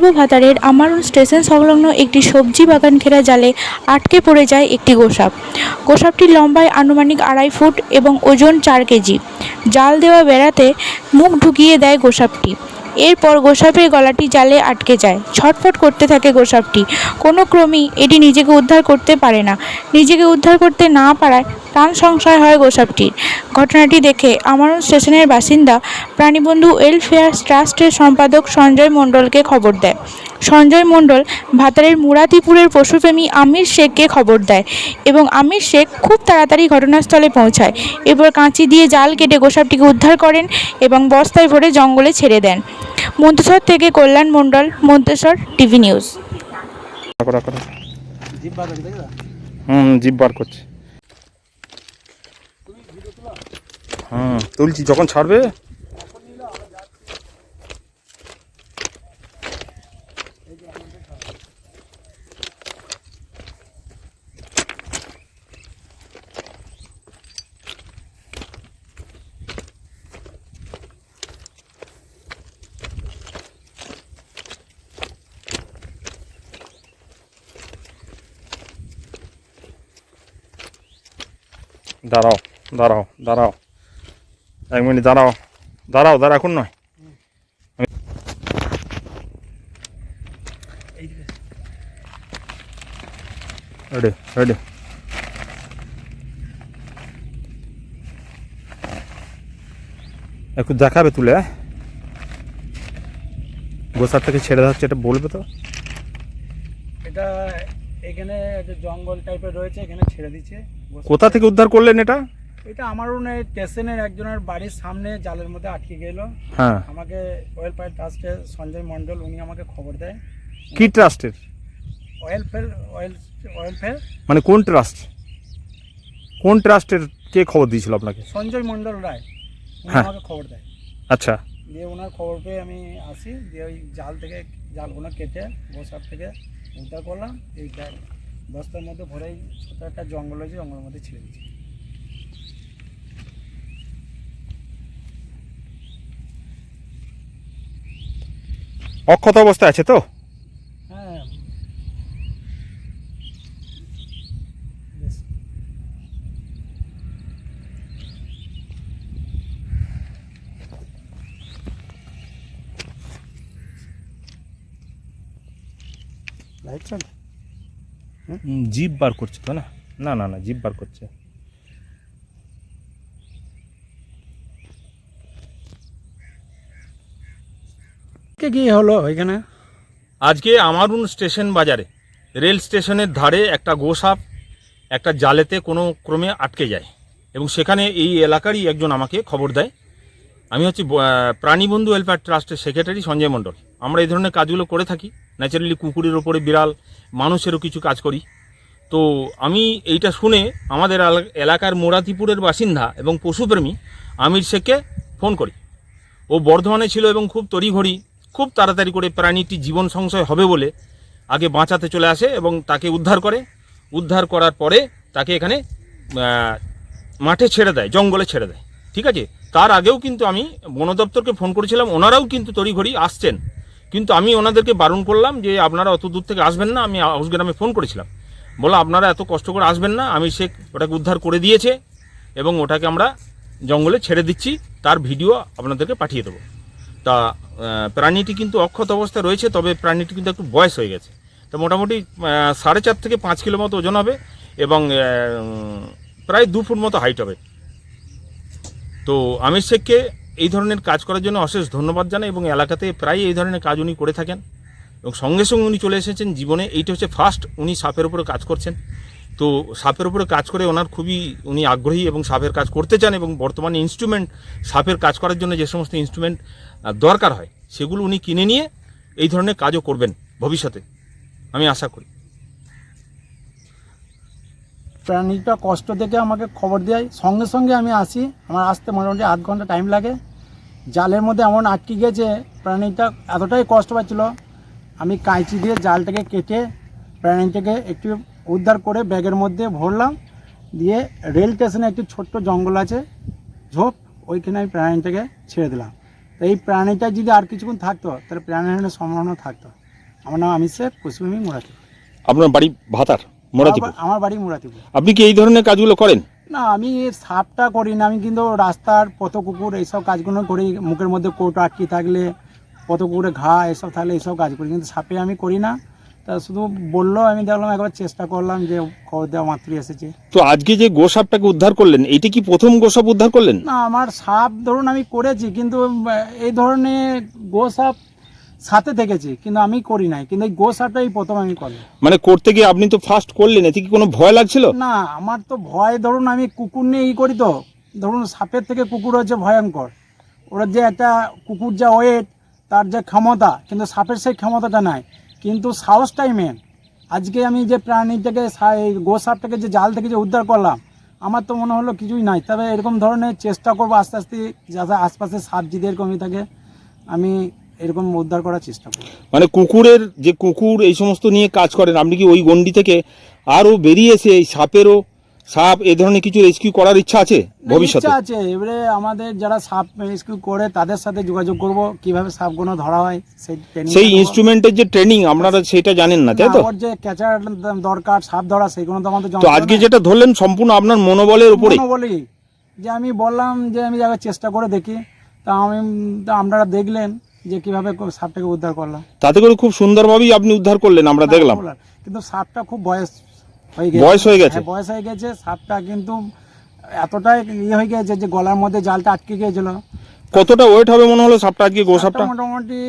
পূর্ব ভাতারের আমারণ station সংলগ্ন একটি সবজি বাগান ঘেরা জালে আটকে পড়ে যায় একটি গোসাপ। গোসাপটির লম্বায় আনুমানিক আড়াই ফুট এবং ওজন চার কেজি। জাল দেওয়া বেড়াতে মুখ ঢুকিয়ে দেয় গোসাপটি। এরপর গোসাপের গলাটি জালে আটকে যায়। ছটফট করতে থাকে গোসাপটি। কোনো ক্রমেই এটি নিজেকে উদ্ধার করতে পারে না। নিজেকে উদ্ধার করতে না পারায় প্রাণ সংশয় হয় গোসাপটির। ঘটনাটি দেখে আমারণ স্টেশনের বাসিন্দা প্রাণীবন্ধু ওয়েলফেয়ার ট্রাস্টের সম্পাদক সঞ্জয় মণ্ডলকে খবর দেয়। সঞ্জয় মণ্ডল ভাতারের মুরাতিপুরের পশুপ্রেমী আমির শেখকে খবর দেয় এবং আমির শেখ খুব তাড়াতাড়ি ঘটনাস্থলে পৌঁছায়। এরপর কাঁচি দিয়ে জাল কেটে গোসাপটিকে উদ্ধার করেন এবং বস্তায় ভরে জঙ্গলে ছেড়ে দেন। মন্তেশ্বর থেকে কল্যাণ মণ্ডল মন্তেশ্বর টিভি নিউজ। হুম জিপ বার করছে। হুম। তুলছি যখন ছাড়বে? দাঁড়াও দাঁড়াও দাঁড়াও। এক মিনিট, দাঁড়াও দাঁড়াও দাঁড়া এখন নয়। রেডি রেডি একটু দেখাবে তুলে হ্যাঁ? গোসার থেকে ছেড়ে যাচ্ছে এটা বলবে তো? এটা এখানে একটা জঙ্গল টাইপের রয়েছে এখানে ছেড়ে দিচ্ছে। কোথা থেকে উদ্ধার করলেন এটা? এটা আমার স্টেশনের একজনের বাড়ির সামনে জালের মধ্যে আটকে গেল। হ্যাঁ। আমাকে ওয়েল ট্রাস্টের সঞ্জয় মণ্ডল উনি আমাকে খবর দেয়। কি ট্রাস্টের oil fail oil oil fail মানে কোন ট্রাস্ট কোন ট্রাস্টের কে খবর দিয়েছিল আপনাকে? সঞ্জয় মণ্ডল রায়। উনি হ্যাঁ। আমাকে খবর দেয়। আচ্ছা। দিয়ে ওনার খবর পেয়ে আমি আসি। দিয়ে ওই জাল থেকে জালগুলো কেটে বসার থেকে উদ্ধার করলাম এই ব্যাগ বস্তার মধ্যে ভরে একটা জঙ্গল হয়েছে, জঙ্গলের মধ্যে ছেড়ে দিচ্ছি অক্ষত অবস্থা আছে তো হ্যাঁ বেশ। জিপ বার করছে তো না? না না না জিপ বার করছে। কে কি হলো এখানে? আজকে আমারুন স্টেশন বাজারে রেল স্টেশনের ধারে একটা গোসাপ একটা জালেতে কোনো ক্রমে আটকে যায় এবং সেখানে এই এলাকারই একজন আমাকে খবর দেয়। আমি হচ্ছি প্রাণীবন্ধু ওয়েলফেয়ার ট্রাস্টের সেক্রেটারি সঞ্জয় মণ্ডল। আমরা এই ধরনের কাজগুলো করে থাকি। ন্যাচারালি কুকুরের ওপরে বিড়াল, মানুষেরও কিছু কাজ করি। তো আমি এইটা শুনে আমাদের এলাকার মোরাতিপুরের বাসিন্দা এবং পশুপ্রেমী আমির শেখকে ফোন করি। ও বর্ধমানে ছিল এবং খুব তড়িঘড়ি, খুব তাড়াতাড়ি করে প্রাণীটি জীবন সংশয় হবে বলে আগে বাঁচাতে চলে আসে এবং তাকে উদ্ধার করে। উদ্ধার করার পরে তাকে এখানে মাঠে ছেড়ে দেয়, জঙ্গলে ছেড়ে দেয়। ঠিক আছে? তার আগেও কিন্তু আমি বন দপ্তরকে ফোন করেছিলাম, ওনারাও কিন্তু তড়িঘড়ি আসছেন। কিন্তু আমি ওনাদেরকে বারণ করলাম যে আপনারা অত দূর থেকে আসবেন না, আমি হাউসগ্রামে ফোন করেছিলাম। বলো আপনারা এত কষ্ট করে আসবেন না, আমি সে ওটাকে উদ্ধার করে দিয়েছে এবং ওটাকে আমরা জঙ্গলে ছেড়ে দিচ্ছি, তার ভিডিও আপনাদেরকে পাঠিয়ে দেবো। তা প্রাণীটি কিন্তু অক্ষত অবস্থায় রয়েছে, তবে প্রাণীটি কিন্তু একটু বয়স হয়ে গেছে। তো মোটামুটি সাড়ে চার থেকে পাঁচ কিলো মতো ওজন হবে এবং প্রায় দু ফুট মতো হাইট হবে। তো আমির শেখকে এই ধরনের কাজ করার জন্য অশেষ ধন্যবাদ জানাই এবং এলাকাতে প্রায় এই ধরনের কাজ উনি করে থাকেন। এবং সঙ্গে সঙ্গে উনি চলে এসেছেন জীবনে। এইটা হচ্ছে ফার্স্ট উনি সাপের উপরে কাজ করছেন। তো সাপের উপরে কাজ করে ওনার খুবই উনি আগ্রহী এবং সাপের কাজ করতে চান এবং বর্তমানে ইনস্ট্রুমেন্ট সাপের কাজ করার জন্য যে সমস্ত ইনস্ট্রুমেন্ট দরকার হয়, সেগুলো উনি কিনে নিয়ে এই ধরনের কাজও করবেন ভবিষ্যতে। আমি আশা করি। প্রাণীটা কষ্ট দেখে আমাকে খবর দেয়। সঙ্গে সঙ্গে আমি আসি। আমার আসতে মোটামুটি আধ ঘণ্টা টাইম লাগে। জালের মধ্যে এমন আটকে গেছে প্রাণীটা এতটাই কষ্ট পাচ্ছিল। আমি কাঁচি দিয়ে জালটাকে কেটে প্রাণীটাকে একটু উদ্ধার করে ব্যাগের মধ্যে ভরলাম। দিয়ে রেল স্টেশনে একটি ছোট্ট জঙ্গল আছে ঝোপ ওইখানে আমি প্রাণীটাকে ছেড়ে দিলাম। তো এই প্রাণীটা যদি আর কিছুক্ষণ থাকতো তাহলে প্রাণীর সম্ভাবনা থাকতো। আমার নাম শেখ পশ্চিমবঙ্গ মুরাতিপুর আপনার বাড়ি ভাতার মোরাতিপুর আমার- আমার বাড়ি মুরাতিপুর আপনি কি এই ধরনের কাজগুলো করেন? না আমি সাপটা করি না আমি কিন্তু রাস্তার পত কুকুর এইসব কাজগুলো করি মুখের মধ্যে কোট আটকে থাকলে পত কুকুরে ঘা এসব থাকলে এইসব কাজ করি কিন্তু সাপে আমি করি না। তা শুধু বলল আমি দেখলাম একবার চেষ্টা করলাম যে খবর দেওয়া মাত্রই এসেছে। তো আজকে যে গোসাপটাকে উদ্ধার করলেন এইটা কি প্রথম গোসাপ উদ্ধার করলেন? না আমার সাপ ধরুন আমি করেছি কিন্তু এই ধরনের গো সাপ সাথে থেকেছি কিন্তু আমি করি নাই কিন্তু এই গো সাপটাই প্রথম আমি করলাম মানে করতে গিয়ে আপনি তো ফার্স্ট করলেন এতে কি কোনো ভয় লাগছিল? না আমার তো ভয় ধরুন আমি কুকুর নিয়ে ই করি তো ধরুন সাপের থেকে কুকুর হচ্ছে ভয়ঙ্কর। ওরা যে একটা কুকুর যা ওয়েট তার যে ক্ষমতা কিন্তু সাপের সেই ক্ষমতাটা নাই। কিন্তু সাহসটাই মেন আজকে আমি যে প্রাণীটাকে সা- এই গো সাপটাকে যে জাল থেকে যে উদ্ধার করলাম আমার তো মনে হলো কিছুই নাই। তবে এরকম ধরনের চেষ্টা করব আস্তে আস্তে যাতে আশপাশে সাপ যদি এরকম ই থাকে। আমি এরকম উদ্ধার করার চেষ্টা মানে কুকুরের যে কুকুর এই সমস্ত নিয়ে কাজ করেন আপনি কি ওই গন্ডি থেকে আরও বেরিয়ে এসে এই সাপেরও সাপ এ ধরনের কিছু রেস্কিউ করার ইচ্ছা আছে ভবিষ্যতে? ইচ্ছা আছে। এবারে আমাদের যারা সাপ রেস্কিউ করে তাদের সাথে যোগাযোগ করব কীভাবে সাপগুলো ধরা হয় সেই training সেই ইনস্ট্রুমেন্টের যে ট্রেনিং আপনারা সেটা জানেন না তাই তো? ওর যে ক্যাচার দরকার সাপ ধরা সেগুলো তো আমাদের তো আজকে যেটা ধরলেন সম্পূর্ণ আপনার মনোবলের উপরে। বলি যে আমি বললাম যে আমি যাবে চেষ্টা করে দেখি। তা আমি আপনারা দেখলেন। যে কীভাবে সাপটাকে উদ্ধার করলাম। তাতে করে খুব সুন্দরভাবেই আপনি উদ্ধার করলেন আমরা দেখলাম। কিন্তু সাপটা খুব বয়স হয়ে গেছে। বয়স হয়ে গেছে? হ্যাঁ, বয়স হয়ে গেছে। সাপটা কিন্তু এতটাই ইয়ে হয়ে গেছে যে গলার মধ্যে জালটা আটকে গিয়েছিল। কতটা ওয়েট হবে মনে হলো সাপটা আজকে গোসাপটা মোটামুটি